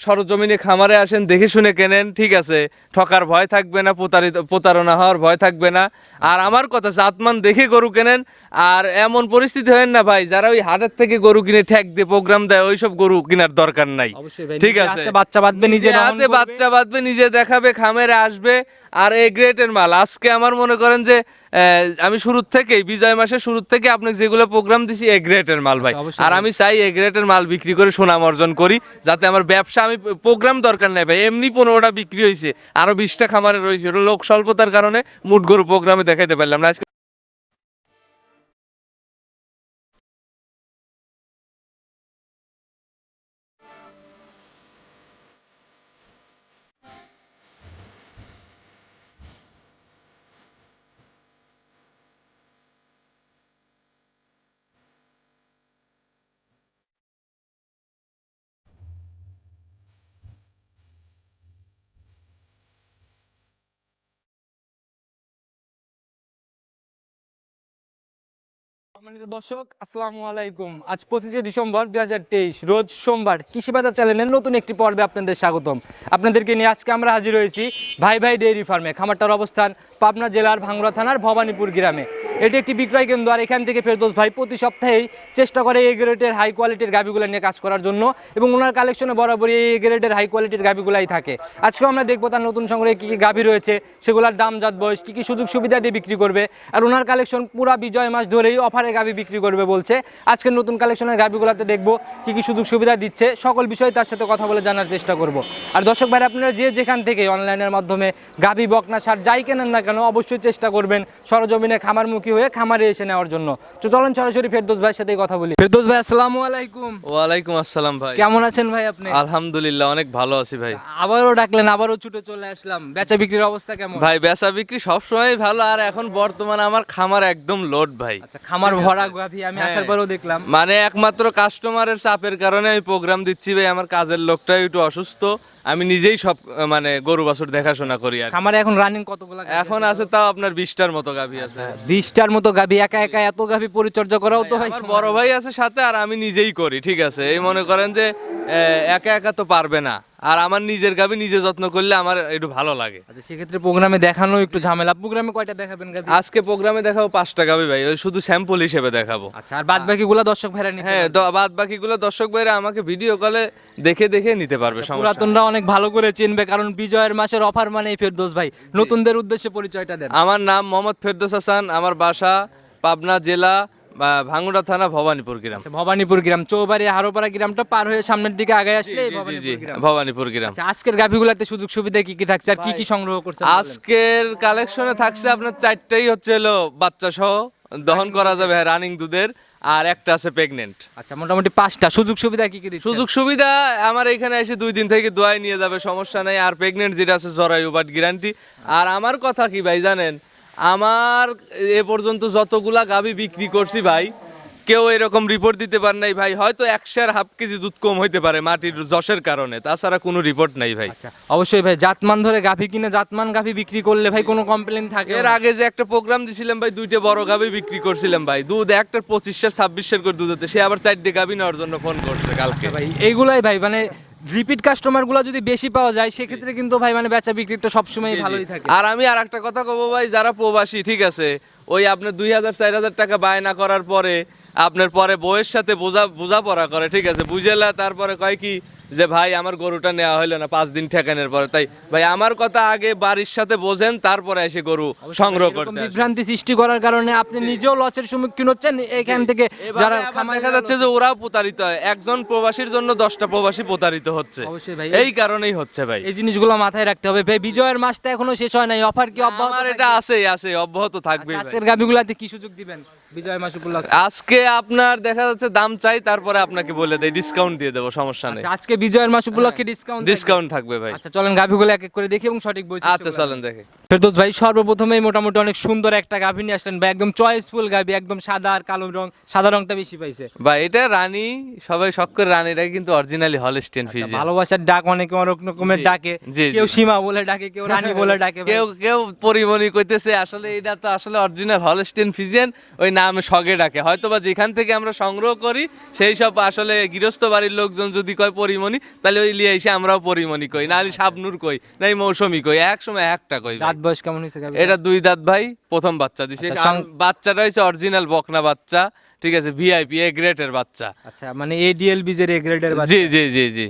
সরজমিনে খামারে আসেন দেখে শুনে কেনেন ঠিক আছে ঠকার ভয় থাকবে না প্রতারিত প্রতারণা হওয়ার ভয় থাকবে না। আর আমার কথা জাতমান দেখে গরু কেনেন আর এমন পরিস্থিতি হয় না ভাই যারা ওই হাটের থেকে গরু কিনে ঠেক দিয়ে প্রোগ্রাম দেয় ওইসব গরু কেনার দরকার নাই। ঠিক আছে? বাচ্চা বাঁধবে নিজে নিজে হাতে বাচ্চা বাঁধবে নিজে দেখাবে খামারে আসবে আর এই গ্রেটের মাল। আজকে আমার মনে করেন যে আমি শুরুর থেকেই বিজয় মাসের শুরুর থেকে আপনাকে যেগুলো প্রোগ্রাম দিছি এ গ্রেটের মাল ভাই। আর আমি চাই এ গ্রেটের মাল বিক্রি করে সুনাম অর্জন করি যাতে আমার ব্যবসা আমি প্রোগ্রাম দরকার নাই ভাই। এমনি পনেরোটা বিক্রি হয়েছে আরও বিশটা খামারে রয়েছে। লোক স্বল্পতার কারণে মুঠ গরু প্রোগ্রামে দেখাইতে পারলাম না। আজকে সম্মানিত দর্শক, আসসালামু আলাইকুম। আজ পঁচিশে ডিসেম্বর দুই হাজার তেইশ, রোজ সোমবার কৃষি বাজার চ্যানেলের নতুন একটি পর্বে আপনাদের স্বাগতম। আপনাদেরকে নিয়ে আজকে আমরা হাজির হয়েছি ভাই ভাই ডেইরি ফার্মে। খামারটার অবস্থান পাবনা জেলার ভাঙ্গুড়া থানার ভবানীপুর গ্রামে। এটি একটি বিক্রয় কেন্দ্র আর এখান থেকে ফেরদোস ভাই প্রতি সপ্তাহেই চেষ্টা করে এই গ্রেডের হাই কোয়ালিটির গাভিগুলো নিয়ে কাজ করার জন্য এবং ওনার কালেকশনে বরাবরই এই গ্রেডের হাই কোয়ালিটির গাভিগুলাই থাকে। আজকে আমরা দেখব তার নতুন সংগ্রহে কী কী গাভি রয়েছে, সেগুলোর দাম, জাত, বয়স, কী কী সুযোগ সুবিধা দিয়ে বিক্রি করবে আর ওনার কালেকশন পুরা বিজয় মাস ধরেই অফারে গাভি বিক্রি করবে বলছে। আজকের নতুন কালেকশনের গাভিগুলোতে দেখব কী কী সুযোগ সুবিধা দিচ্ছে, সকল বিষয়ে তার সাথে কথা বলে জানার চেষ্টা করব। আর দর্শক ভাই আপনারা যে যেখান থেকে অনলাইনের মাধ্যমে গাভি, বকনা, সার যাই কেনেন না কেন অবশ্যই চেষ্টা করবেন সরজমিনে খামারমুখী হয়ে খামারে এসে নেওয়ার জন্য। তো চলেন সরাসরি ফেরদোস ভাইয়ের সাথেই কথা বলি। ফেরদোস ভাই আসসালামু আলাইকুম। ওয়ালাইকুম আসসালাম ভাই। কেমন আছেন ভাই আপনি? আলহামদুলিল্লাহ অনেক ভালো আছি ভাই। আবারও ডাকলেন আবারও ছুটে চলে আসলাম। বেচা বিক্রির অবস্থা কেমন? ভাই বেচা বিক্রি সবসময় ভালো আর এখন বর্তমানে আমার খামার একদম লোড ভাই। আচ্ছা খামার ভরা গাভি আমি হ্যাঁ। আসার পরেও দেখলাম। মানে একমাত্র কাস্টমারের চাপের কারণে আমি প্রোগ্রাম দিচ্ছি ভাই আমার কাজের লোকটা একটু অসুস্থ। আমি নিজেই সব মানে গরু বাছুর দেখাশোনা করি আর আমার এখন রানিং কতগুলো এখন আছে? তাও আপনার বিশটার মতো গাভী আছে। বিশটার মতো গাভি একা একা এত গাভি পরিচর্যা করাও তো ভাই বড় ভাই আছে সাথে আর আমি নিজেই করি ঠিক আছে? এই মনে করেন যে আহ, একা একা তো পারবে না। আর আমার নিজের গাবি নিজে যত্ন করলে আমার একটু ভালো লাগে। আচ্ছা সেক্ষেত্রে প্রোগ্রামে দেখানো একটু ঝামেলা। প্রোগ্রামে কয়টা দেখাবেন গাভি? আজকে প্রোগ্রামে দেখাবো পাঁচটা গাবি ভাই ওই শুধু স্যাম্পল হিসেবে দেখাবো। আচ্ছা আর বাদ বাকি গুলা দর্শক ভাইরা নিতে হ্যাঁ। বাদ বাকিগুলো দর্শক ভাইরা আমাকে ভিডিও কলে দেখে দেখে নিতে পারবে সমস্যা পুরাতনরা অনেক ভালো করে চিনবে কারণ বিজয়ের মাসের অফার মানে ফেরদোস ভাই। নতুনদের উদ্দেশ্যে পরিচয়টা দেন। আমার নাম মোহাম্মদ ফেরদৌস হাসান আমার বাসা পাবনা জেলা ভাঙ্গুড়া থানা ভবানীপুর গ্রাম। আচ্ছা ভবানীপুর গ্রাম চৌবাড়ি হারোপাড়া গ্রামটা পার হয়ে সামনের দিকে আগে আসলে ভবানীপুর গ্রাম। আচ্ছা আজকের গাভিগুলাতে সুযোগ সুবিধা কি কি থাকছে আর কি কি সংগ্রহ করছে আজকের কালেকশনে থাকছে আপনার চারটাই হচ্ছে হলো বাচ্চা সহ দহন করা যাবে রানিং দুধের আর একটা আছে প্রেগনেন্ট আচ্ছা মোটামুটি পাঁচটা। সুযোগ সুবিধা কি কি সুযোগ সুবিধা আমার এখানে এসে দুই দিন থেকে দোয়াই নিয়ে যাবে সমস্যা নেই। আর প্রেগনেন্ট যেটা আছে জরায়ু বাট গ্যারান্টি আর আমার কথা কি ভাই জানেন? আমার এ পর্যন্ত যতগুলা গাভি বিক্রি করছি ভাই কেউ এরকম রিপোর্ট দিতে পারে নাই ভাই। হয়তো একশোর হাফ কেজি দুধ কম হইতে পারে মাটির যশের কারণে তাছাড়া কোনো রিপোর্ট নাই ভাই। আচ্ছা অবশ্যই ভাই জাতমান ধরে গাভি কিনে জাতমান গাভি বিক্রি করলে ভাই কোনো কমপ্লেন থাকে এর আগে যে একটা প্রোগ্রাম দিছিলাম ভাই দুইটা বড় গাভি বিক্রি করছিলাম ভাই। দুধ একটা পঁচিশশো ছাব্বিশের করে দুধ হতে সে আবার চারটে গাভি নেওয়ার জন্য ফোন করছে কালকে। ভাই এইগুলাই ভাই মানে রিপিট কাস্টমারগুলো যদি বেশি পাওয়া যায় সেক্ষেত্রে কিন্তু ভাই মানে বেচা বিক্রি তো সবসময় ভালোই থাকে। আর আমি আর একটা কথা কবো ভাই যারা প্রবাসী ঠিক আছে ওই আপনার দুই হাজার চার হাজার টাকা বায়না করার পরে আপনার পরে বউয়ের সাথে বোঝা বোঝাপড়া করে ঠিক আছে বুঝেলা তারপরে কয় কি যে ভাই আমার গরুটা নেওয়া হইল না পাঁচ দিন ঠেকানোর পরে। তাই ভাই আমার কথা আগে বাড়ির সাথে বোঝেন তারপরে এসে গরু সংগ্রহ করতে বিভ্রান্তি সৃষ্টি করার কারণে আপনি নিজেও লসের সম্মুখীন হচ্ছেন এখান থেকে যারা দেখা যাচ্ছে যে ওরাও প্রতারিত হয়। একজন প্রবাসীর জন্য দশটা প্রবাসী প্রতারিত হচ্ছে। এই কারণেই হচ্ছে ভাই। এই জিনিসগুলো মাথায় রাখতে হবে। ভাই বিজয়ের মাসটা এখনও শেষ হয় নাই। অফার কি অব্যাহত এটা আছে আছে অব্যাহত থাকবে থাকবে? আজকের গাভিগুলাতে কি সুযোগ দিবেন? বিজয় মাস উপলক্ষে আজকে আপনার দেখা যাচ্ছে দাম চাই তারপরে আপনাকে বলে দেয় ডিসকাউন্ট দিয়ে দেবো সমস্যা নেই। আচ্ছা, আজকে বিজয়ের মাস উপলক্ষে ডিসকাউন্ট ডিসকাউন্ট থাকবে ভাই। আচ্ছা চলেন গাভিগুলো এক এক করে দেখি এবং সঠিক বই আচ্ছা চলেন দেখে। ফেরদৌস ভাই সর্বপ্রথমেই মোটামুটি অনেক সুন্দর একটা গাভী নিয়ে আসলেন ভাই। একদম চয়েসফুল গাভী একদম সাদা আর কালো রং সাদা রংটা বেশি পাইছে। বা এটা রানী সবাই শখ করে রানীটা কিন্তু অরিজিনালি হলস্টেন ফিজিয়ান ভালোবাসার ডাক অনেকে অনেক রকমের ডাকে। কেউ সীমা বলে ডাকে কেউ রানী বলে ডাকে কেউ কেউ পরিমণি কইতেছে আসলে এটা তো আসলে অরিজিনাল হলস্টেন ফিজিয়ান ওই নামে সগে ডাকে। হয়তো বা যেখান থেকে আমরা সংগ্রহ করি সেই সব আসলে গৃহস্থ বাড়ির লোকজন যদি কয় পরিমণি তাহলে ওই লিয়ে এসে আমরাও পরিমণি কই নাহলে শাবনুর কই নাই মৌসুমি কই এক সময় একটা কই। দাঁত বয়স কেমন হয়েছে এটা দুই দাঁত ভাই প্রথম বাচ্চা দিছে। আচ্ছা, বাচ্চাটা হচ্ছে অরিজিনাল বকনা বাচ্চা ঠিক আছে ভিআইপি এ গ্রেডের বাচ্চা। আচ্ছা মানে এডিএল বিজের এ গ্রেডের জি জি জি জি।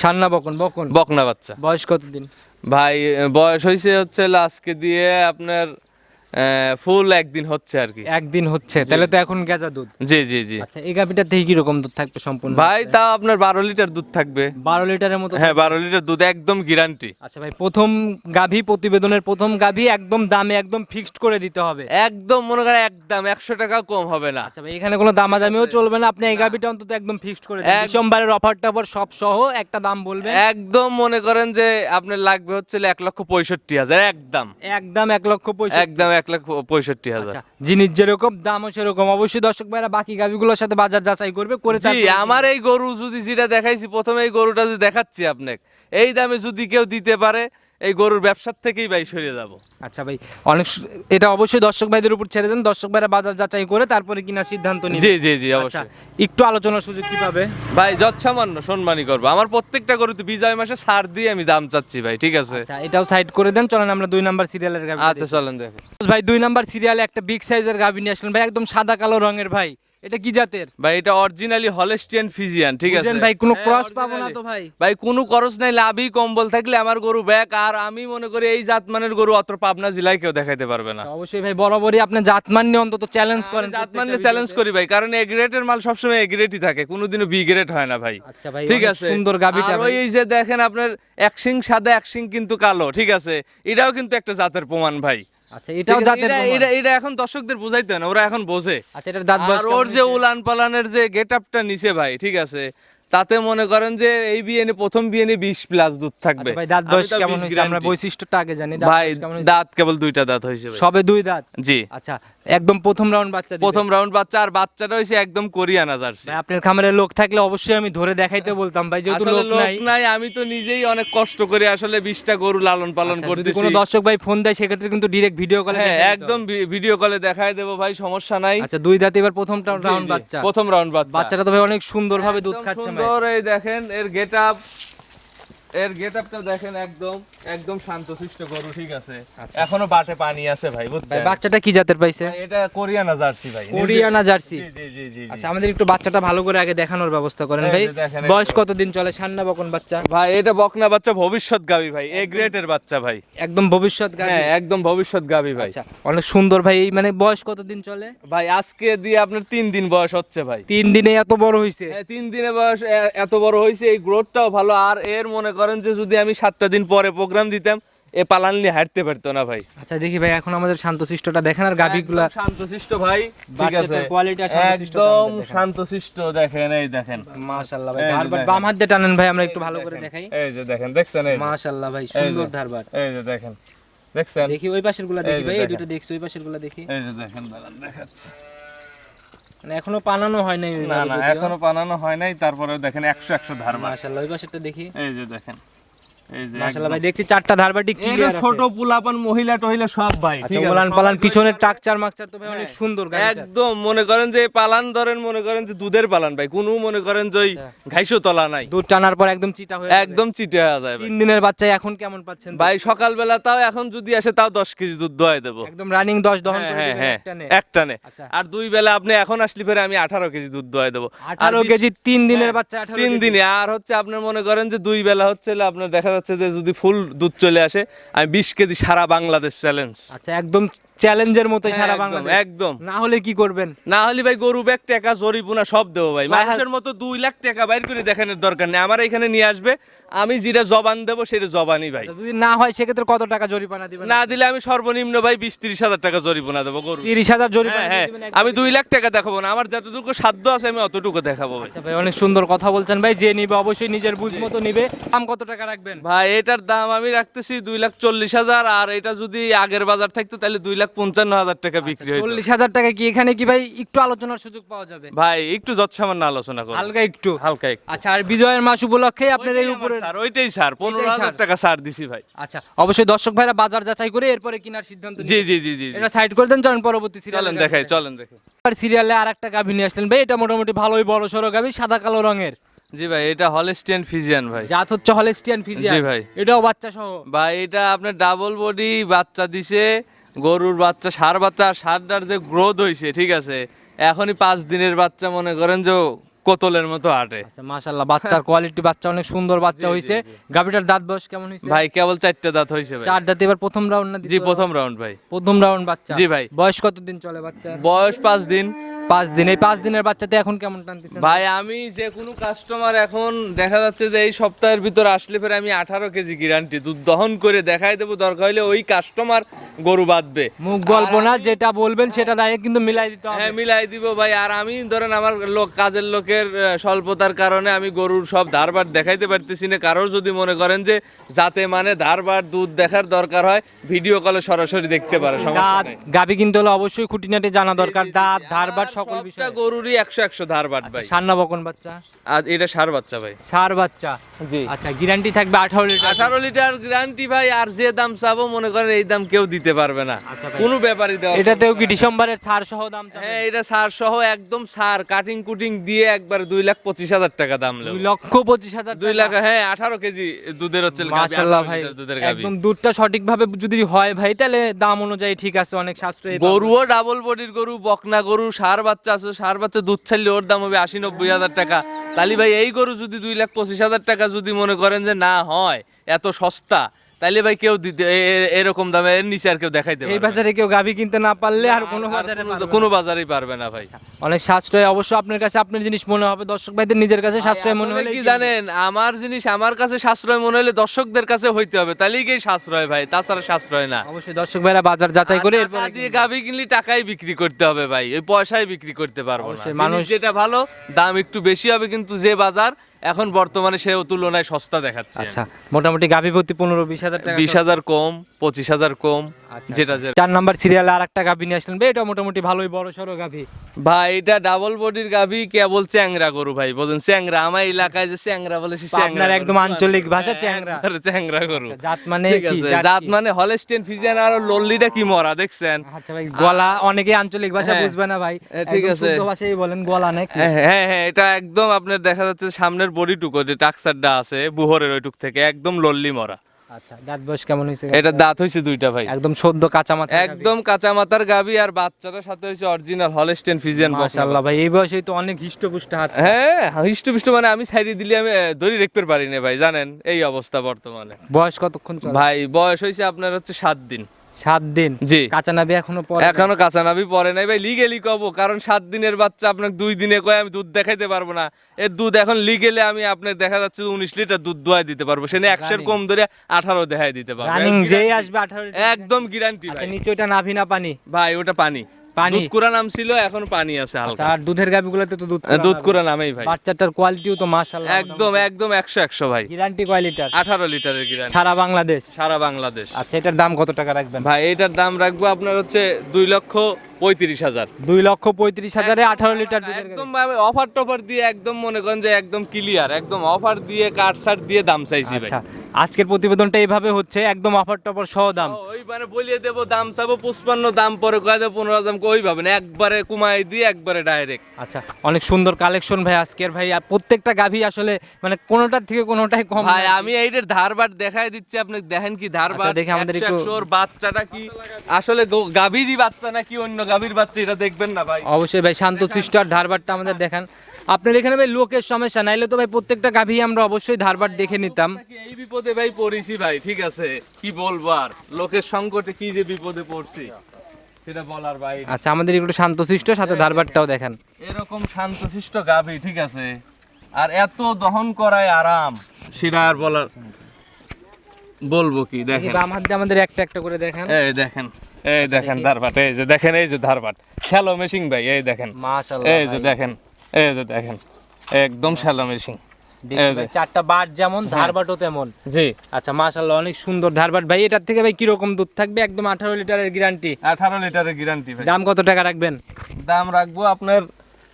সান্না বকন বকন? বকনা বাচ্চা। বয়স কতদিন? ভাই বয়স হয়েছে হচ্ছে আজকে দিয়ে আপনার ফুল একদিন হচ্ছে আর কি। একদিন হচ্ছে তাহলে তো এখন গেজা দুধ। জি জি জি। আচ্ছা এই থেকে কি রকম দুধ থাকবে সম্পূর্ণ? ভাই তাও আপনার বারো লিটার দুধ থাকবে। বারো লিটারের মতো হ্যাঁ বারো লিটার দুধ একদম গ্যারান্টি আচ্ছা ভাই প্রথম গাভী প্রতিবেদনের প্রথম গাভী একদম দামে একদম ফিক্সড করে দিতে হবে। একদম মনে করেন একদম একশো টাকা কম হবে না। আচ্ছা ভাই এখানে কোনো দামাদামিও চলবে না আপনি এই গাভীটা অন্তত একদম ফিক্সড করে দিন। এক- ডিসেম্বরের অফার টফার সব সহ একটা দাম বলবেন। একদম মনে করেন যে আপনার লাগবে হচ্ছে এক লক্ষ পঁয়ষট্টি হাজার একদম। একদম এক লক্ষ পয়সা একদম এক লাখ পঁয়ষট্টি হাজার। আচ্ছা জিনিস যেরকম দামও সেরকম। অবশ্যই দর্শক ভাইরা বাকি গাভিগুলোর সাথে বাজার যাচাই করবে করে জি আমার এই গরু যদি যেটা দেখাইছি প্রথমে এই গরুটা যদি দেখাচ্ছি আপনাকে এই দামে যদি কেউ দিতে পারে এই গরুর ব্যবসার থেকেই ভাই সরে যাব। আচ্ছা ভাই অনেক এটা অবশ্যই দর্শক ভাইদের উপর ছেড়ে দেন। দর্শক ভাইরা বাজার যাচাই করে তারপরে কিনা সিদ্ধান্ত নিবে। জি জি জি আচ্ছা অবশ্যই। একটু আলোচনার সুযোগ কি পাবে? ভাই যৎসামান্য সম্মানই করব। আমার প্রত্যেকটা গরুতে বিজয় মাসে সার দিয়ে আমি দাম চাচ্ছি ভাই ঠিক আছে? আচ্ছা এটাও সাইড করে দেন। চলেন আমরা দুই নাম্বার সিরিয়ালের গাভী আচ্ছা চলেন দেখো। ভাই দুই নাম্বার সিরিয়ালে একটা বিগ সাইজের গাভী নিয়ে আসলেন ভাই একদম সাদা কালো রঙের ভাই। এটা কি জাতের? ভাই এটা অরিজিনালি হলস্টিয়ান ফিজিয়ান ঠিক আছে? ভাই কোনো হ্যাঁ, ক্রস পাবো না তো ভাই। ভাই কোনো খরচ নাই লাভই কম্বল থাকলে আমার গরু ব্যাক আর আমি মনে করি এই জাতমানের গরু অত পাবনা জেলায় কেউ দেখাইতে পারবে না। অবশ্যই ভাই বরাবরই আপনি জাতমান নিয়ে অন্তত চ্যালেঞ্জ করেন জাত প্রত্যেকটা মানলে চ্যালেঞ্জ করি ভাই কারণ এ গ্রেডের মাল সবসময় এ গ্রেডই থাকে কোনোদিনও বি গ্রেড হয় না ভাই। আচ্ছা ভাই ঠিক আছে? সুন্দর গাভীটা আর ওই এই যে দেখেন আপনার এক সিং সাদা এক সিং কিন্তু কালো ঠিক আছে? এটাও কিন্তু একটা জাতের প্রমাণ ভাই। আচ্ছা এটাও জাতের এটা-। এটা এটা এখন দর্শকদের বুঝাইতে না ওরা এখন বোঝে আচ্ছা এটার দাঁত আর ওর যে? উলান পালানের যে গেটআপটা নিচে ভাই ঠিক আছে তাতে মনে করেন যে এই বিয়েনে প্রথম বিয়েনে বিশ প্লাস দুধ থাকবে। ভাই দাঁত বয়স কেমন 20 হয়েছে? আমরা বৈশিষ্ট্যটা আগে জানি। ভাই? দাঁত কেবল দুইটা দাঁত হয়েছে সবে দুই দাঁত? জি। আচ্ছা একদম প্রথম রাউন্ড বাচ্চা প্রথম রাউন্ড বাচ্চা আর বাচ্চাটা হয়েছে একদম কোরিয়ানা জার্সি ভাই আপনার খামারে লোক থাকলে অবশ্যই আমি ধরে দেখাইতে বলতাম ভাই যেহেতু লোক নাই। নাই আমি তো নিজেই অনেক কষ্ট করে আসলে বিশটা গরু লালন পালন আচ্ছা, করতেছি। কোনো দর্শক ভাই ফোন দেয় সেক্ষেত্রে কিন্তু ডিরেক্ট ভিডিও কলে হ্যাঁ একদম ভিডিও কলে দেখায় দেবো ভাই সমস্যা নাই। আচ্ছা দুই দাঁত এবার প্রথম রাউন্ড বাচ্চা। প্রথম রাউন্ড বাচ্চা। বাচ্চাটা তো ভাই অনেক সুন্দরভাবে দুধ খাচ্ছে সুন্দর এই দেখেন এর গেট আপ এর গেট আপটা দেখেন একদম একদম শান্তশিষ্ট গরু ঠিক আছে। এখনও বাটে পানি আছে ভাই বুঝছেন? বাচ্চাটা কি জাতের পাইছে? এটা কোরিয়ানা জার্সি ভাই কোরিয়ানা জার্সি। জি জি জি জি আচ্ছা আমাদের একটু বাচ্চাটা ভালো করে আগে দেখানোর ব্যবস্থা করেন ভাই। বয়স কতদিন চলে? সান্না বকন বাচ্চা। ভাই এটা বকনা বাচ্চা ভবিষ্যৎ গাবি ভাই এ গ্রেটের বাচ্চা ভাই। একদম ভবিষ্যৎ গাভী। হ্যাঁ একদম ভবিষ্যৎ গাবি ভাই। আচ্ছা অনেক সুন্দর ভাই এই মানে বয়স কতদিন চলে? ভাই আজকে দিয়ে আপনার তিন দিন বয়স হচ্ছে ভাই। তিন দিনে এত বড় হইছে। হ্যাঁ, তিন দিনে বয়স এত বড় হয়েছে এই গ্রোথটাও ভালো। আর এর মনে করেন যে যদি আমি সাতটা দিন পরে প্রোগ্রাম দিতাম এ পালান নিয়ে হাঁটতে পারতো না ভাই। আচ্ছা দেখি ভাই এখন আমাদের শান্তশিষ্টটা দেখেন আর গাভীগুলা একদম শান্তশিষ্ট ভাই ঠিক আছে। আর একদম। শান্তশিষ্ট দেখেন এই দেখেন। মাশাআল্লাহ ভাই ধারবার বাম হাত দিয়ে টানেন ভাই আমরা একটু ভালো করে দেখাই। এই যে দেখেন দেখছেন এই? মাশাআল্লাহ ভাই সুন্দর। ধারবার এই যে দেখেন দেখছেন? দেখি ওই পাশেরগুলা দেখি ভাই এই দুটো দেখছি ওই পাশেরগুলা দেখি। এই যে দেখেন দাঁড়ান দেখাচ্ছি। মানে এখনও পানানো হয় নাই না না এখনও পানানো হয় নাই তারপরে দেখেন একশো একশো ধার মাসাল্লাহ ওই পাশেরটা দেখি। এই যে দেখেন। মাশাআল্লাহ ভাই দেখছি চারটা ধারবাটি ক্লিয়ার আছে। ছোট পুলাপান মহিলা টহিলা সব ভাই আচ্ছা ওলান পালান পিছনের ট্রাকচার মাকচার তো ভাই অনেক হ্যাঁ, সুন্দর গাড়িটা। একদম মনে করেন যে পালান ধরেন মনে করেন যে দুধের পালান ভাই। কোনো মনে করেন যে আচ্ছা। ঘাইশো তলা নাই। দুধ টানার পর একদম চিটা হয়ে একদম চিটে হয়ে যায় তিন দিনের বাচ্চা এখন কেমন পাচ্ছেন ভাই সকালবেলা তাও এখন যদি আসে তাও দশ কেজি দুধ দোয়াই দেবো। একদম রানিং 10 দহন হ্যাঁ হ্যাঁ হ্যাঁ। একটানে। একটানে আচ্ছা। আর দুই বেলা আপনি এখন আসলে ফেরে আমি আঠারো কেজি দুধ দোয়াই দেবো। আর 18 কেজি তিন দিনের হ্যাঁ, বাচ্চা 18 তিন দিনে। আর হচ্ছে আপনার মনে করেন যে দুই বেলা হচ্ছে আপনার দেখা যাচ্ছে যে যদি ফুল দুধ চলে আসে, আমি বিশ কেজি সারা বাংলাদেশ চ্যালেঞ্জ আচ্ছা একদম চ্যালেঞ্জের মতো হ্যাঁ, সারা বাংলাদেশ। একদম। না হলে কি করবেন? না হলে ভাই গরু ব্যাগ টাকা জরিপুনা সব দেবো ভাই। মানুষের মতো দুই লাখ টাকা বাইর করে দেখানোর দরকার নেই। আমার এখানে নিয়ে আসবে আমি যেটা জবান দেবো সেটা জবানই ভাই। যদি না হয় সেক্ষেত্রে কত টাকা জরিমানা দিবেন? না দিলে আমি সর্বনিম্ন ভাই বিশ তিরিশ হাজার টাকা জরিমানা দেবো গরু তিরিশ হাজার জরিমানা হ্যাঁ হ্যাঁ। আমি দুই লাখ টাকা দেখাবো না। আমার যতটুকু সাধ্য আছে আমি অতটুকু দেখাবো ভাই। আচ্ছা ভাই অনেক সুন্দর কথা বলছেন ভাই। যে নিবে অবশ্যই নিজের বুঝ মতো নিবে। দাম কত টাকা রাখবেন? ভাই এটার দাম আমি রাখতেছি দুই লাখ চল্লিশ হাজার। আর এটা যদি আগের বাজার থাকতো তাহলে দুই লাখ পঞ্চান্ন হাজার টাকা বিক্রি হইতো। চল্লিশ হাজার টাকা কি এখানে কি ভাই একটু আলোচনার সুযোগ পাওয়া যাবে? ভাই একটু যৎসামান্য আলোচনা করুন। হালকা একটু? হালকা একটু। আচ্ছা আর বিজয়ের মাস উপলক্ষে আপনার এই উপরে ছাড়, ওইটাই স্যার পনেরো হাজার টাকা ছাড় দিছি ভাই। আচ্ছা অবশ্যই দর্শক ভাইরা বাজার যাচাই করে এরপরে কেনার সিদ্ধান্ত জি জি জি জি। এটা সাইড করে দেন চলেন পরবর্তী চলেন সিরিয়ালে দেখাই চলেন দেখাই। আর সিরিয়ালে আর একটা গাভী নিয়ে আসলেন ভাই এটা মোটামুটি ভালোই বড় সড়ো গাভী সাদা কালো রঙের। জি ভাই এটা হলস্টিয়ান ফিজিয়ান ভাই। জাত হচ্ছে হলেস্টিয়ান ফিজিয়ান জি ভাই। এটাও বাচ্চা সহ ভাই এটা আপনার ডাবল বডি বাচ্চা দিছে গরুর বাচ্চা সার বাচ্চা আর সারটার যে গ্রোথ হয়েছে ঠিক আছে? এখনই পাঁচ দিনের বাচ্চা মনে করেন যে কোতলের মতো আটে মাসাল্লাহ বাচ্চার কোয়ালিটি বাচ্চা অনেক সুন্দর বাচ্চা হয়েছে হইছে। গাভীটার দাঁত বয়স কেমন হইছে? ভাই কেবল চারটা দাঁত হয়েছে ভাই। চার দাঁত এবার প্রথম রাউন্ড না জি প্রথম রাউন্ড ভাই। প্রথম রাউন্ড বাচ্চা। জি ভাই। বয়স কতদিন চলে বাচ্চা? বয়স পাঁচ দিন। পাঁচ দিন এই পাঁচ দিনের বাচ্চাতে এখন কেমন টানতেছেন? ভাই আমি যে কোনো কাস্টমার এখন দেখা যাচ্ছে যে এই সপ্তাহের ভিতর আসলে ফের আমি আঠারো কেজি গ্যারান্টি দুধ দহন করে দেখাই দেবো। দরকার হলে ওই কাস্টমার গরু বাঁধবে। মুখ গল্প না যেটা বলবেন সেটা কিন্তু মিলাই দিতে হ্যাঁ মিলাই দিব ভাই। আর আমি ধরেন আমার লোক কাজের লোকের স্বল্পতার কারণে আমি গরুর সব ধারবার দেখাইতে পারতেছি না। কারোর যদি মনে করেন যে যাতে মানে ধারবার দুধ দেখার দরকার হয় ভিডিও কলে সরাসরি দেখতে পারে সমস্যা গাবি কিনতে হলে অবশ্যই খুঁটিনাটি জানা দরকার। দাঁত ধারবার সকল বিষয়। গরুরই একশো একশো ধারবার ভাই। সান্না বকন বাচ্চা? আর এটা সার বাচ্চা ভাই। সার বাচ্চা? জি। আচ্ছা গ্যারান্টি থাকবে আঠারো লিটার? আঠারো লিটার গ্যারান্টি ভাই আর যে দাম চাবো মনে করেন এই দাম কেউ দিতে পারবে না। আচ্ছা কোনো ব্যাপারই দেওয়া এটাতেও কি ডিসেম্বরের ছাড় সহ দাম? হ্যাঁ এটা সার সহ একদম সার কাটিং কুটিং দিয়ে একবার দুই লাখ পঁচিশ হাজার টাকা দাম দুই লক্ষ পঁচিশ হাজার দুই লাখ হ্যাঁ আঠারো কেজি দুধের হচ্ছে মাশাল্লাহ ভাই। একদম দুধটা সঠিকভাবে যদি হয় ভাই তাহলে দাম অনুযায়ী ঠিক আছে অনেক সাশ্রয়ী। গরুও ডাবল বডির গরু বকনা গরু সার বাচ্চা আছে, সার বাচ্চা দুধ ছাড়লে ওর দাম হবে আশি নব্বই হাজার টাকা। তালি ভাই, এই গরু যদি দুই লাখ পঁচিশ হাজার টাকা যদি মনে করেন যে না হয়, এত সস্তা তাহলে ভাই কেউ দিতে এরকম দামে এর নিচে আর কেউ দেখাইতে এই বাজারে কেউ গাভী কিনতে না পারলে আর কোনো বাজারে কোনো- বাজারেই পারবে না ভাই। অনেক সাশ্রয় অবশ্য আপনার কাছে আপনার জিনিস মনে হবে দর্শক ভাইদের নিজের কাছে সাশ্রয় মনে হলে কি জানেন আমার জিনিস আমার কাছে সাশ্রয় মনে হলে দর্শকদের কাছে হইতে হবে তাহলেই কি সাশ্রয় ভাই? তাছাড়া সাশ্রয় না। অবশ্যই দর্শক ভাইরা বাজার যাচাই করে এরপর দিয়ে গাভি কিনলে টাকাই বিক্রি করতে হবে ভাই ওই পয়সায় বিক্রি করতে পারব না। মানুষ- যেটা ভালো দাম একটু বেশি হবে কিন্তু যে বাজার এখন বর্তমানে সে তুলনায় সস্তা দেখাচ্ছে। আচ্ছা মোটামুটি গাভী প্রতি পনেরো বিশ হাজার টাকা বিশ হাজার কম পঁচিশ হাজার কম আচ্ছা, যেটা চার নাম্বার সিরিয়ালে আর একটা গাভী নিয়ে আসলেন ভাই এটা মোটামুটি ভালোই বড় সড়ো গাভী। ভাই এটা ডাবল বডির গাভি কেবল চ্যাংরা গরু ভাই বলুন চ্যাংরা। আমার এলাকায় যে চ্যাংরা বলে সে চ্যাংরা একদম আঞ্চলিক ভাষা চ্যাংরা। চ্যাংরা গরু। আচ্ছা, জাত মানে কি? জাত মানে হলস্টেন ফিজিয়ান আর লল্লিটা কি মরা দেখছেন? আচ্ছা ভাই গলা অনেকে আঞ্চলিক ভাষা হ্যাঁ। বুঝবে না ভাই। হ্যাঁ, ঠিক আছে। ভাষায় বলেন গলা নাকি হ্যাঁ হ্যাঁ হ্যাঁ, এটা একদম আপনার দেখা যাচ্ছে সামনের বডিটুকু যে টাক্সারটা আছে বুহরের ওইটুক থেকে একদম লল্লি মরা। আচ্ছা দাঁত বয়স কেমন হয়েছে এটা দাঁত হয়েছে দুইটা ভাই। একদম সদ্য কাঁচা মাথা একদম কাঁচা মাথার গাবি আর বাচ্চাটার সাথে হয়েছে অরিজিনাল হলস্টেন ফিজিয়ান মাশাআল্লাহ ভাই এই বয়সে তো অনেক হিষ্টপুষ্ট হাত। হ্যাঁ হিষ্টপিষ্ট মানে আমি সাইডে দিলে আমি দড়ি রাখতে পারি না ভাই জানেন এই অবস্থা বর্তমানে। বয়স কতক্ষণ ভাই বয়স হয়েছে আপনার হচ্ছে সাত দিন। সাত দিন। জি। কাঁচা নাবি এখনও পরে এখনও কাঁচা নাবি পরে নাই। ভাই লিগেলি কব কারণ সাত দিনের বাচ্চা আপনাকে দুই দিনে কয়ে আমি দুধ দেখাইতে পারব না। এর দুধ এখন লিগেলে আমি আপনার দেখা যাচ্ছে উনিশ লিটার দুধ দোয়াই দিতে পারব। সেখানে একশোর কম ধরে আঠারো দেখাই দিতে পারব। রানিং যেই আসবে আঠারো একদম গ্যারান্টি আচ্ছা নিচে ওটা নাভি না পানি? ভাই ওটা পানি। পানি? দুধ কুড়া নাম ছিল এখন পানি আছে আচ্ছা হালকা আর দুধের গাভিগুলোতে তো দুধ দুধ কুড়া নামেই ভাই। বাচ্চাটার কোয়ালিটিও তো মাশাআল্লাহ একদম একদম একশো একশো ভাই। গ্যারান্টি কোয়ালিটার আঠারো লিটারের গ্যারান্টি সারা বাংলাদেশ? সারা বাংলাদেশ। আচ্ছা এটার দাম কত টাকা রাখবেন? ভাই এটার দাম রাখব আপনার হচ্ছে দুই লক্ষ পঁয়ত্রিশ হাজার। দুই লক্ষ পঁয়ত্রিশ হাজারে আঠারো লিটার একদম অফার টফার দিয়ে একদম মনে করেন যে একদম ক্লিয়ার একদম অফার দিয়ে কাট সাট দিয়ে দাম চাইছি আচ্ছা আজকের প্রতিবেদনটা এইভাবে হচ্ছে একদম অফার টফার সহ দাম। ওই মানে বলিয়ে দেবো দাম চাবো পুষ্পান্ন দাম পরে কয়ে দেবো পনেরো দাম ওই ভাবে না একবারে কুমাই দিয়ে একবারে ডাইরেক্ট আচ্ছা অনেক সুন্দর কালেকশন ভাই আজকের ভাই। প্রত্যেকটা গাভী আসলে মানে কোনোটার থেকে কোনোটাই কম ভাই। আমি এইটার ধারবার দেখাই দিচ্ছি আপনি দেখেন কি ধারবার? আচ্ছা, দেখে আমাদের একটু- বাচ্চাটা কি? আসলে গাভীরই বাচ্চা নাকি অন্য গাভীর বাচ্চা এটা দেখবেন না ভাই। অবশ্যই ভাই শান্ত সৃষ্ট আর ধারবারটা আমাদের দেখান। আপনার এখানে ভাই লোকের সমস্যা নাইলে তো ভাই প্রত্যেকটা গাভী আমরা অবশ্যই ধারবার দেখে নিতাম। এই বিপদে ভাই পড়েছি ভাই ঠিক আছে? কি বলব আর? লোকের সংকটে কি যে বিপদে পড়ছি সেটা বলার বাইরে। আচ্ছা আমাদের একটু শান্তশিষ্ট সাথে ধারবারটাও দেখেন এরকম শান্তশিষ্ট গাভী ঠিক আছে? আর এত দহন করায় আরাম সেটা আর বলার বলব কি দেখেন। বাম হাত দিয়ে আমাদের একটা একটা করে দেখেন। এই দেখেন এই দেখেন ধারবাট এই যে দেখেন এই যে ধারবাট শ্যালো মেশিং ভাই এই দেখেন। মাশাআল্লাহ এই যে দেখেন। এই যে দেখেন একদম শ্যালো মেশিং চারটা বাট যেমন ধারবাটও তেমন। জি। আচ্ছা মাশাআল্লাহ অনেক সুন্দর ধারবাট। ভাই এটার থেকে ভাই কীরকম দুধ থাকবে? একদম আঠারো লিটারের গ্যারান্টি আঠারো লিটারের গ্যারান্টি ভাই। দাম কত টাকা রাখবেন? দাম রাখব আপনার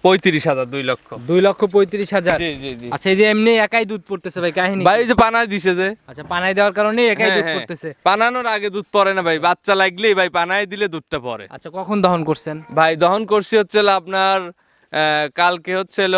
পঁয়ত্রিশ হাজার দুই লক্ষ। দুই লক্ষ পঁয়ত্রিশ হাজার? আচ্ছা এই যে এমনি একাই দুধ পড়তেছে ভাই কাহিনী ভাই যে পানায় দিছে যে। আচ্ছা পানাই দেওয়ার কারণে একাই হ্যাঁ, দুধ হ্যাঁ। পড়তেছে। পানানোর আগে দুধ পড়ে না ভাই বাচ্চা লাগলেই ভাই পানায় দিলে দুধটা পড়ে। আচ্ছা কখন দহন করছেন? ভাই দহন করছি হচ্ছিল আপনার কালকে হচ্ছিল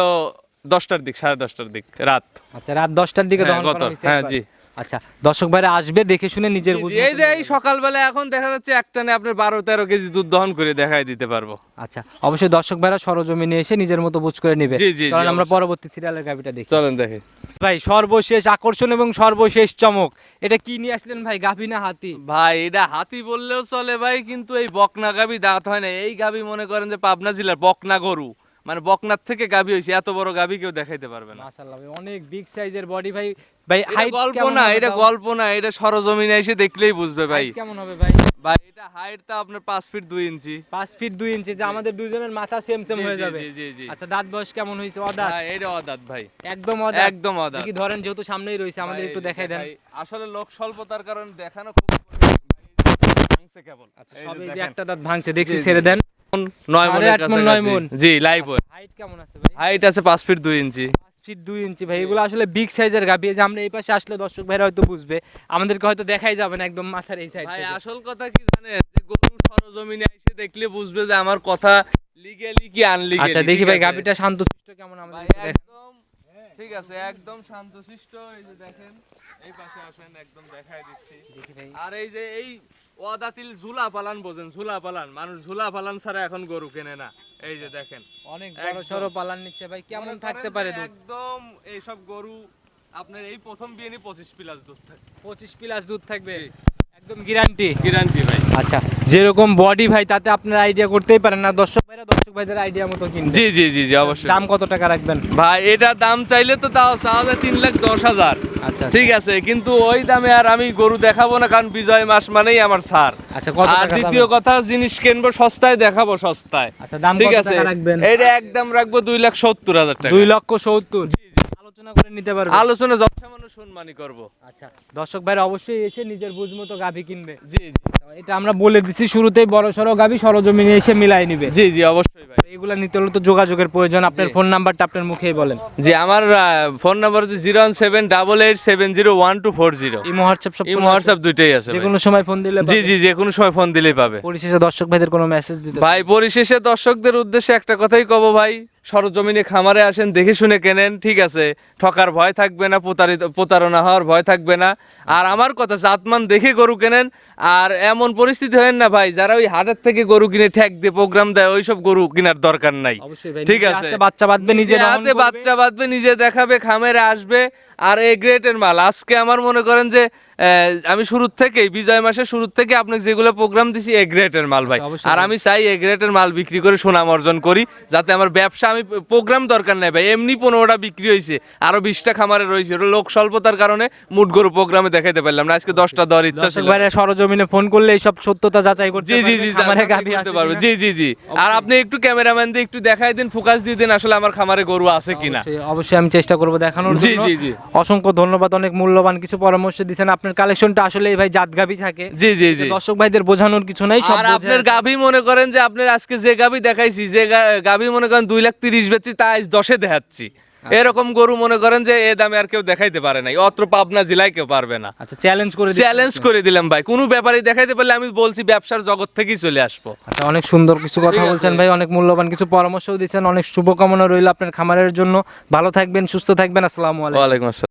দশটার দিক সাড়ে দশটার দিক রাত। আচ্ছা রাত দশটার দিকে হ্যাঁ, গত, হ্যাঁ, জি। আচ্ছা দর্শক ভাইরা আসবে দেখে শুনে নিজের এই যে এই সকালবেলা এখন দেখা যাচ্ছে একটানে আপনার বারো তেরো কেজি দুধ দহন করে দেখাই দিতে পারব। আচ্ছা অবশ্যই দর্শক ভাইরা সরজমিনে এসে নিজের মতো বুঝ করে নেবে। চলেন আমরা পরবর্তী সিরিয়ালের গাভিটা দেখি। চলেন দেখে। ভাই সর্বশেষ আকর্ষণ এবং সর্বশেষ চমক এটা কি নিয়ে আসলেন ভাই গাভি না হাতি? ভাই এটা হাতি বললেও চলে ভাই কিন্তু এই বকনা গাবি দাঁত হয় না। এই গাবি মনে করেন যে পাবনা জেলার বকনা গরু। মানে বকনার থেকে গাবি হয়েছে এত বড় গাবি কেউ দেখাইতে পারবে না। মাশাআল্লাহ ভাই অনেক বিগ সাইজের বডি ভাই। ভাই হাইট গল্প না এটা গল্প না এটা সরজমিনে এসে দেখলেই বুঝবে ভাই। কেমন হবে ভাই? ভাই এটা হাইট তা আপনার পাঁচ ফিট দুই ইঞ্চি। পাঁচ ফিট দুই ইঞ্চি যে আমাদের দুজনের মাথা সেম সেম হয়ে যাবে। জি, জি, জি। আচ্ছা দাঁত বয়স কেমন হয়েছে? অদাঁত? ভাই, এটা অদাত ভাই। একদম অদাঁত। একদম অদাত। কি ধরেন যেহেতু সামনেই রয়েছে আমাদের একটু দেখাই দেন। আসলে লোক স্বল্পতার কারণে দেখানো খুব ভাঙছে কেবল আচ্ছা এই যে। একটা দাঁত ভাঙছে দেখছি। ছেড়ে দেন। নয় সাড়ে মনের আট মণ, নয় মণ। কাছাকাছি জি লাইভ হাইট কেমন আছে ভাই? হাইট আছে পাঁচ ফিট দুই ইঞ্চি ফিট দুই ইঞ্চি ভাই এগুলো আসলে বিগ সাইজের গাভি এই যে আমরা এই পাশে আসলে দর্শক ভাইরা হয়তো বুঝবে। আমাদেরকে হয়তো দেখাই যাবে না একদম মাথার এই সাইড ভাই আসল কথা কি জানেন? যে গরু সরজমিনে এসে দেখলে বুঝবে যে আমার কথা লিগ্যালি কি আনলিগ্যালি আচ্ছা দেখি ভাই গাভিটা শান্তশিষ্ট কেমন আমাদের ঠিক আছে একদম শান্তশিষ্ট এই যে দেখেন এই পাশে আসেন একদম দেখাই দিচ্ছি। আর এই যে এই ওয়াদাতিল ঝুলা পালান বোঝেন ঝুলা পালান মানুষ ঝুলা পালান ছাড়া এখন গরু কেনে না। এই যে দেখেন অনেক বড়। সড়ো পালান নিচ্ছে ভাই কেমন থাকতে পারে একদম এইসব গরু আপনার এই প্রথম বিয়ে নি পঁচিশ প্লাস দুধ থাকে পঁচিশ প্লাস দুধ থাকবে? একদম গ্যারান্টি গ্যারান্টি ভাই। আচ্ছা যেরকম বডি ভাই তাতে আপনারা আইডিয়া করতেই পারেন না। দর্শক ভাইরা দর্শক ভাইদের আইডিয়া মতো কিনবে জি জি জি জি অবশ্যই। দাম কত টাকা রাখবেন? ভাই এটা দাম চাইলে তো তাও চাওয়া যায় তিন লাখ দশ হাজার। আচ্ছা ঠিক আছে কিন্তু ওই দামে আর আমি গরু দেখাবো না কারণ বিজয় মাস মানেই আমার ছাড়। আচ্ছা কত আর টাকা দ্বিতীয় কথা জিনিস কিনবো সস্তায় দেখাবো সস্তায়। আচ্ছা দাম ঠিক কত আছে? টাকা রাখবেন? এটা একদম রাখব দুই লাখ সত্তর হাজার টাকা। দুই লক্ষ সত্তর। আলোচনা করে নিতে পারবে। আলোচনা যথাসামান্য সম্মানই করব। আচ্ছা দর্শক ভাইরা অবশ্যই এসে নিজের বুঝ মতো গাভি কিনবে। জি জি। এটা আমরা বলে দিচ্ছি শুরুতেই বড় সড়ো গাভি সরজমিনে এসে মিলাই নিবে। জি জি অবশ্যই ভাই। এগুলা নিতে হলে তো যোগাযোগের প্রয়োজন। আপনার ফোন নাম্বারটা আপনার মুখেই বলেন। জি আমার ফোন নাম্বার হচ্ছে zero one seven double eight seven zero one two four zero imo WhatsApp সব হোয়াটসঅ্যাপ দুইটাই আছে যে কোনো সময় ফোন দিলে জি জি যে কোনো সময় ফোন দিলেই পাবে। পরিশেষে দর্শক ভাইদের কোনো মেসেজ দিতে ভাই পরিশেষে দর্শকদের উদ্দেশ্যে একটা কথাই কব ভাই। সরজমিনে খামারে আসেন দেখে শুনে কেনেন ঠিক আছে। ঠকার ভয় থাকবে না প্রতারিত প্রতারণা হওয়ার ভয় থাকবে না। আর আমার কথা জাতমান দেখে গরু কেনেন। আর এমন পরিস্থিতি হয় না ভাই যারা ওই হাটের থেকে গরু কিনে ঠেক দিয়ে প্রোগ্রাম দেয় ওইসব গরু কেনার দরকার নাই। ঠিক আছে। বাচ্চা বাঁধবে নিজে নিজে হাতে বাচ্চা বাঁধবে নিজে দেখাবে খামের আসবে। আর এ গ্রেটের মাল। আজকে আমার মনে করেন যে আমি শুরুর থেকেই বিজয় মাসের শুরুর থেকে আপনাকে যেগুলো প্রোগ্রাম দিছি এ গ্রেটের মাল ভাই। আর আমি চাই এ গ্রেটের মাল বিক্রি করে সুনাম অর্জন করি যাতে আমার ব্যবসা আমি প্রোগ্রাম দরকার নাই ভাই। এমনি পনেরোটা বিক্রি হয়েছে আরও বিশটা খামারে রয়েছে। ওটা লোক স্বল্পতার কারণে মুট গরু প্রোগ্রামে দেখাইতে পারলাম না। আজকে দশটা দর ইচ্ছা ছিল। সরজমিনে ফোন করলে এইসব সত্যতা যাচাই করতে জি জি জি করতে পারবে। জি জি জি। আর আপনি একটু ক্যামেরাম্যান দিয়ে একটু দেখাই দিন ফোকাস দিয়ে দিন আসলে আমার খামারে গরু আছে কিনা। অবশ্যই- অবশ্যই আমি চেষ্টা করব দেখানোর জি, জি, জি। অসংখ্য ধন্যবাদ অনেক মূল্যবান কিছু পরামর্শ দিচ্ছেন আপনার কালেকশনটা আসলে ভাই জাত গাভি থাকে। জি জি জি। দর্শক ভাইদের বোঝানোর কিছু নাই সব আর আপনার গাভি মনে করেন যে আপনার আজকে যে গাভি দেখাইছি যে গাভি মনে করেন দুই লাখ তিরিশ বেচি তাই আজ দশে দেখাচ্ছি। এরকম গরু মনে করেন যে এ দামে আর কেউ দেখাইতে পারে নাই। অত্র পাবনা জেলায় কেউ পারবে না। আচ্ছা চ্যালেঞ্জ করে চ্যালেঞ্জ করে দিলাম ভাই। কোনো ব্যাপারে দেখাইতে পারলে আমি বলছি ব্যবসার জগৎ থেকেই চলে আসব। আচ্ছা অনেক সুন্দর কিছু কথা বলছেন ভাই অনেক মূল্যবান কিছু পরামর্শও দিচ্ছেন। অনেক শুভকামনা রইল আপনার খামারের জন্য। ভালো থাকবেন সুস্থ থাকবেন। আসসালামু আলাইকুম। আসসালাম।